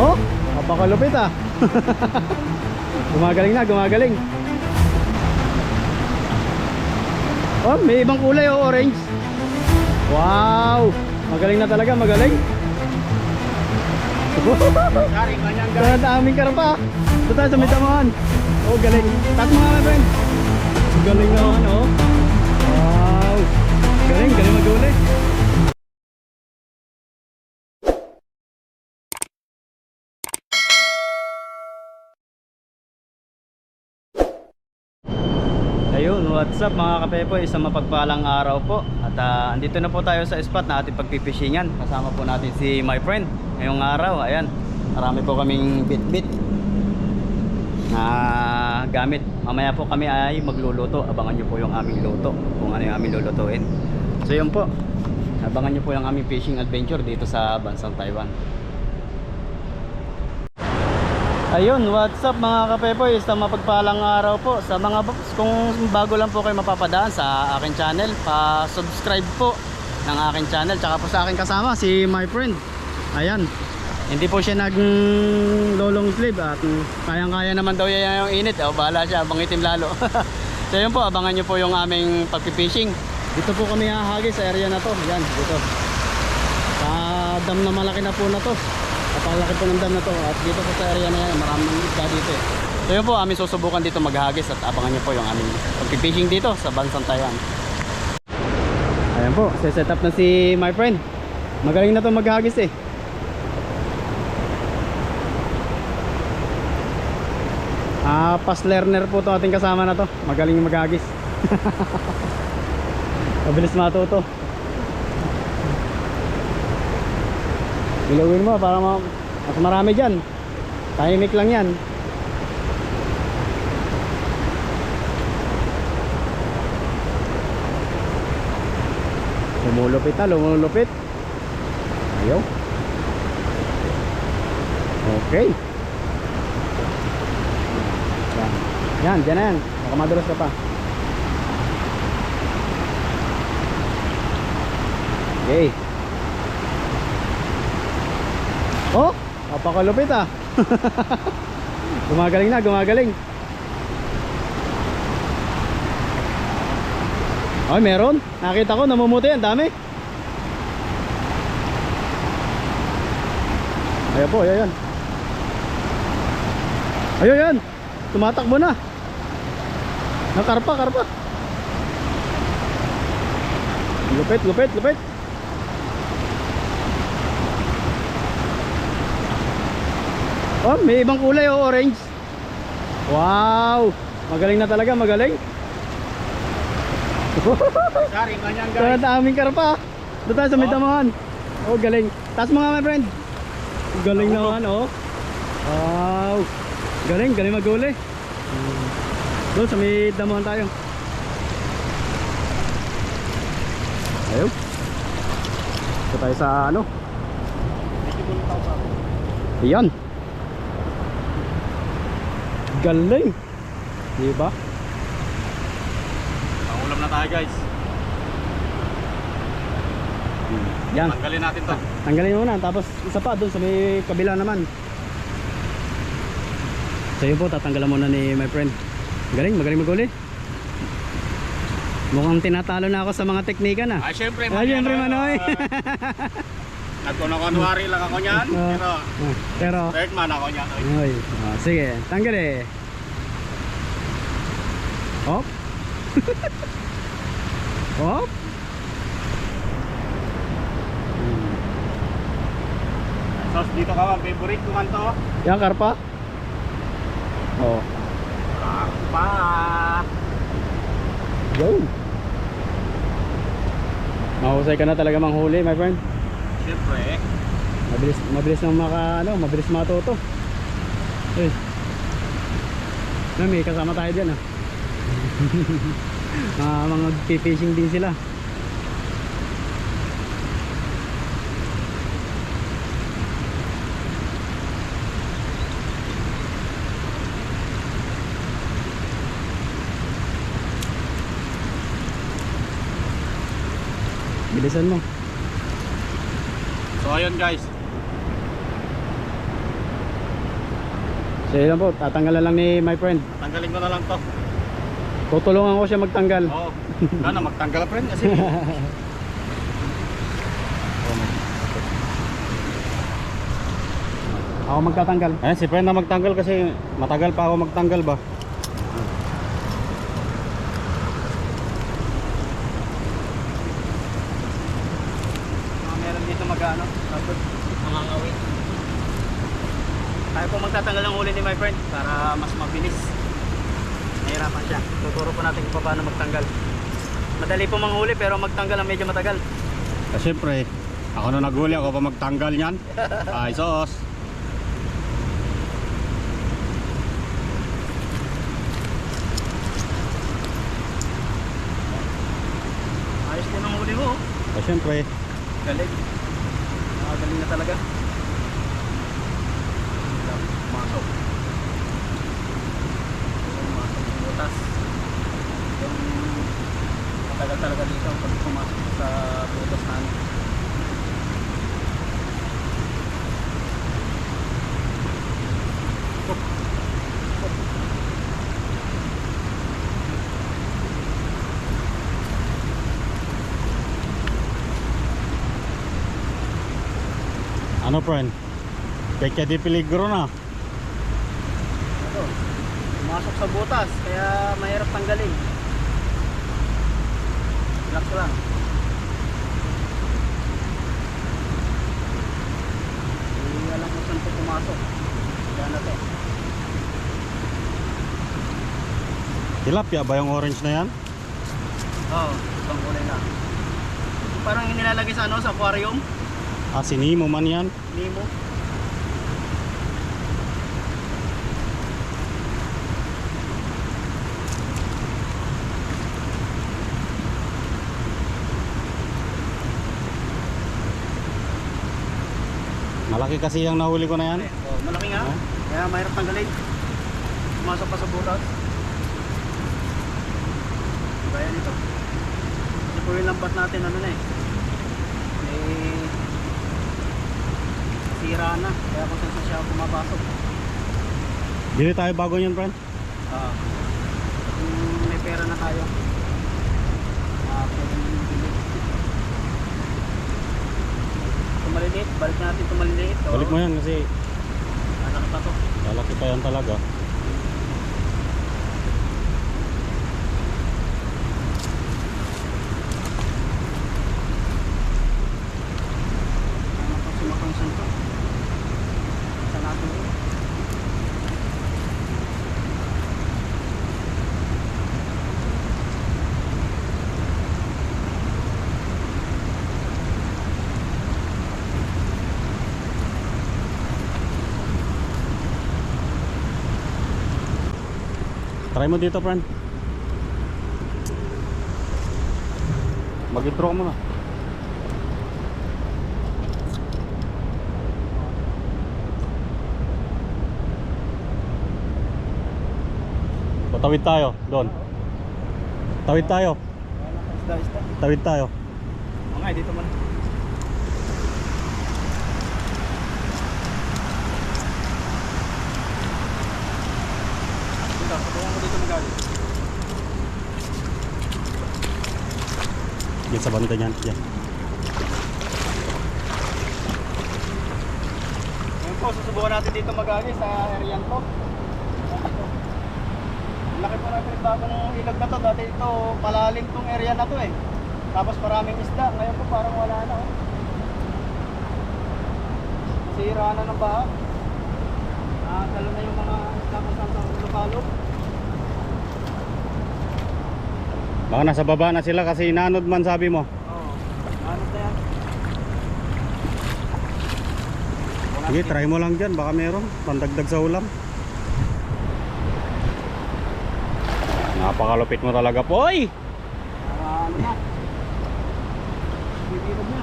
Oh, napakalupit ah. gumagaling na, gumagaling. Oh, may ibang kulay oh, orange. Wow! Magaling na talaga, magaling. Sorry, kanyang Sa aming karapa. Ito tayo sa Midamahan. Oh, galing. Nga, my friend. Galing naman, oh. What's up mga kapepo? Isang mapagpalang araw po. At ah, andito na po tayo sa spot na ating pagpipishingan. Kasama po natin si my friend. Ngayong araw, ayan. Marami po kaming bit-bit na gamit. Mamaya po kami ay magluluto. Abangan nyo po yung aming luto. Kung ano yung aming lulutuin. So yun po. Abangan nyo po yung aming fishing adventure dito sa bansang Taiwan. Ayun, what's up mga kapepoy? Isang mapagpalang araw po sa mga kung bago lang po kayo mapapadaan sa akin channel, pa-subscribe po ng akin channel tsaka po sa akin kasama si my friend. Ayan. Hindi po siya nag lolong sleeve at kayang-kaya naman daw yan yung init. O bahala siya, bangitim lalo. so yun po, abangan nyo po yung aming pagpipishing. Dito po kami hahagi sa area na to. Yan, dito. Sa dam na malaki na po na to. Napalaki po ng dam na to. At dito po sa area na yan, maraming isda dito eh. So yun po, aming susubukan dito maghagis at abangan nyo po yung aming pagpipishing dito sa Bansang Taiwan. Ayan po, set up na si my friend. Magaling na to maghagis eh. Ah, fast learner po to ating kasama na to. Magaling maghagis. Mabilis matuto. Bilawin mo para ma mas marami dyan. Tahimik lang yan. Lumulupit na, lumulupit. Ayaw. Okay. Yan. Yan, dyan na yan. Baka madulas ka pa. Okay. Oh, napakalupit ah. gumagaling na, gumagaling. Ay, meron. Nakita ko, namumuti. Ang dami. Ayan po, ayan, ayan. Ayan, ayan. Tumatakbo na. Nakarpa, karpa. Lupit, lupit, lupit. Oh, may ibang kulay oh, orange. Wow! Magaling na talaga, magaling. Sorry, kanyang Sa aming karpa. Doon tayo sa Oh. Midamahan. Oh, galing. Taas mo nga, my friend. Galing naman, oh. Wow. Galing, galing mag-uli. Hmm. Doon sa Midamahan tayo. Ayun. Ito tayo sa ano. Ayan. Galing. Diba? Pangulam na tayo guys. Yan. Tanggalin natin to. Tanggalin mo na, tapos isa pa doon sa may kabila naman. So yun po, tatanggalan muna ni my friend. Galing, magaling maguli. Mukhang tinatalo na ako sa mga teknika na. Ay, syempre, Ah, syempre, Manoy. Nagkuno-kunwari lang ako niyan. Ah. Pero, Ah, Pero, third man ako niyan. oy. ay, ah, sige, tanggal eh. Hop. Hop. Sos, dito ka, ang favorite ko man to. Yan, karpa. Oh. Pa. Go. Mahusay ka na talaga manghuli, my friend. Syempre. Mabilis mabilis na maka ano, mabilis matuto. Eh. Na may kasama tayo diyan ah. Ah, mga fishing din sila. Bilisan mo. So, ayun guys. So yun po, tatanggalan lang ni my friend. Tanggalin ko na lang to. Tutulungan ko siya magtanggal. Oo. Sana magtanggal rin kasi. Ako magtatanggal. Ayan, si friend na magtanggal kasi matagal pa ako magtanggal ba. Mga meron dito mag-ano, tapos mga ngawin. Tayo po magtatanggal ng huli ni my friend para mas mabilis. Nahirapan siya. Tuturo po natin kung paano magtanggal. Madali po manghuli pero magtanggal ang medyo matagal. Ah, Siyempre, ako na naghuli ako pa magtanggal niyan. Ay, sos. Ayos din ang huli mo. Ah, Siyempre, Galing. Nakagaling na talaga. Masok yung matagal talaga dito pag pumasok sa butas na ano. ano friend? Pekya di peligro na. Ito. Pumasok sa butas kaya mahirap tanggalin. Relax lang. Hindi alam kung saan ito pumasok. Kaya na to. Tilapia ba yung orange na yan? Oo, oh, ibang kulay na. Parang nilalagay sa ano, sa aquarium. Ah, si Nemo man yan. Nemo. Malaki kasi yung nahuli ko na yan. Oh, malaki nga. Oh. Kaya mahirap tanggalin. Pumasok pa sa butas. Gaya nito. Kasi po yung lambat natin ano na eh. Eh, sira na. Kaya kung saan siya pumapasok. Bili tayo bago yan, friend. Ah. Kung may pera na tayo. Ah, pwede nyo bili. Ito maliliit. Balik natin ito maliliit. oh. Balik mo yan kasi Anak pa to. lalaki pa yan talaga. Try mo dito, friend. Mag-intro mo na. Patawid tayo, doon. Tawid tayo. Ka. Tawid tayo. Nga, dito muna. Dito, patuloy ko dito magalit. Yan sa banda niyan. Yan. Ngayon po, susubukan natin dito mag-ani sa area to. Laki po na pinagbago ng ilog na to. Dati ito, malalim tong area na to eh. Tapos maraming isda. Ngayon po parang wala na oh. Sira na ng baha. Nakakalo na yung mga isda kung sa lupalo. Baka nasa baba na sila kasi inanod man sabi mo. Oo. Ano na yan? Sige, try mo lang dyan. Baka meron. Pandagdag sa ulam. Napakalupit mo talaga, Poy! Para ano na. Bibirog na.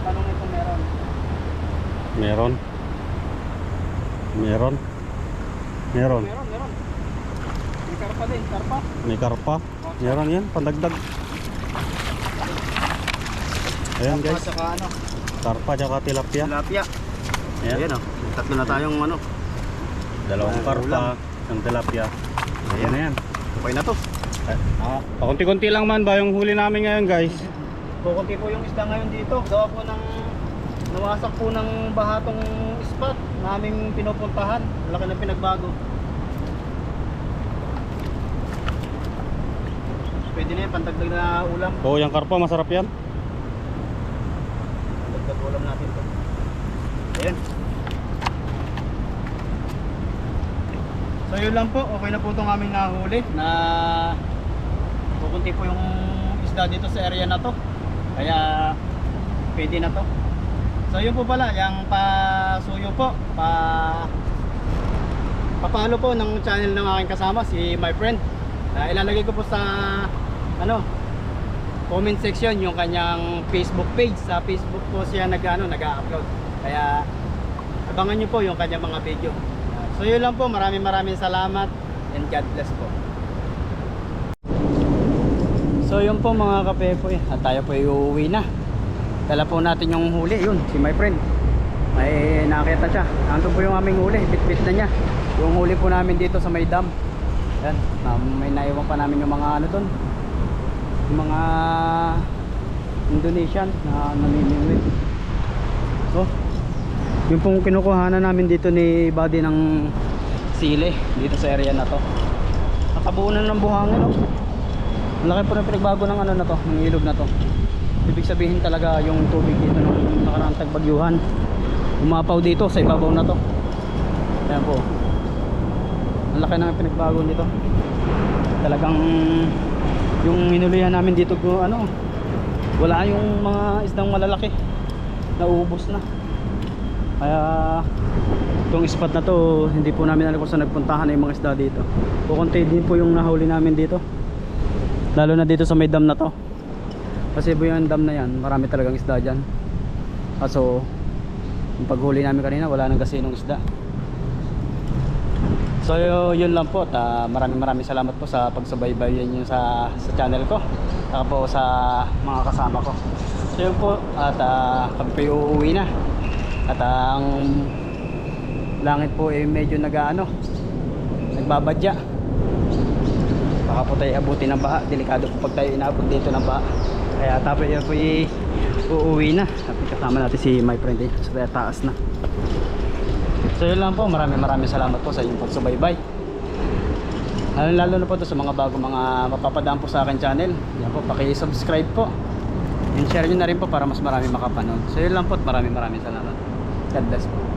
Tanong ito meron. Meron. Meron. Meron. Meron, karpa din, karpa. May karpa. Meron yan. Pandagdag. Ayan Karpa guys. Saka ano, Karpa tsaka tilapia. tilapia. Ayan. Ayan oh. Tatlo na tayong ano. Dalawang Ah, karpa, isang tilapia. Ayan na yan. Okay na to. Ah, pakunti-kunti lang man ba yung huli namin ngayon guys? Kukunti po yung isda ngayon dito. Gawa po ng nawasak po ng bahatong spot na aming pinupuntahan. Laki ng pinagbago. Pwede na yan, pantagdag na ulam. Oo, yung karpa masarap yan. Dagdag ulam natin to. Ayan. So yun lang po, okay na po itong aming nahuli na kukunti po yung isda dito sa area na to. Kaya pwede na to. So yun po pala, yung pasuyo po, pa papalo po ng channel ng aking kasama, si my friend. Na ilalagay ko po sa ano, comment section yung kanyang Facebook page. Sa Facebook po siya nag, ano, nag-upload. Kaya abangan nyo po yung kanyang mga video. So yun lang po, maraming maraming salamat and God bless po. So yun po mga kapepoy, at tayo po ay uuwi na. Dala po natin yung huli, yun, si my friend. May nakita siya. Nandun po yung aming huli, bit-bit na niya. Yung huli po namin dito sa may dam. Yan, may naiwan pa namin yung mga ano doon. Mga Indonesian na namimingwit. So, yung pong kinukuhanan namin dito ni Buddy ng sile dito sa area na to. Nakabuo na ng buhangin oh. Ang laki po ng pinagbago ng ano na to, ng ilog na to. Ibig sabihin talaga yung tubig dito ng nakaraang tagbagyuhan. Umapaw dito sa ibabaw na to. Ayan po. Ang laki ng pinagbago nito. Talagang yung hinulihan namin dito kung ano, wala yung mga isdang malalaki. Nauubos na. Kaya itong spot na to, hindi po namin alam kung saan nagpuntahan na yung mga isda dito. Kukunti din po yung nahuli namin dito. Lalo na dito sa may dam na to. Kasi po yung dam na yan, marami talagang isda dyan. Kaso, yung paghuli namin kanina, wala nang kasinong isda. So yun lang po, ta maraming maraming salamat po sa pagsubaybay niyo sa sa channel ko. Saka po sa mga kasama ko. So yun po, at ah, kami po uuwi na. At ang langit po ay medyo nag-ano, nagbabadya. Baka po tayo abutin ng baha. Delikado po pag tayo inaabot dito ng baha. Kaya tapos yun po i- uuwi na. At kasama natin si my friend eh, sa taas na. So yun lang po, maraming maraming salamat po sa inyong pagsubaybay. Lalo, lalo na po to sa mga bago mga mapapadaan po sa akin channel. Yan po, paki-subscribe po. And share nyo na rin po para mas marami makapanood. So yun lang po, at maraming maraming salamat. God bless po.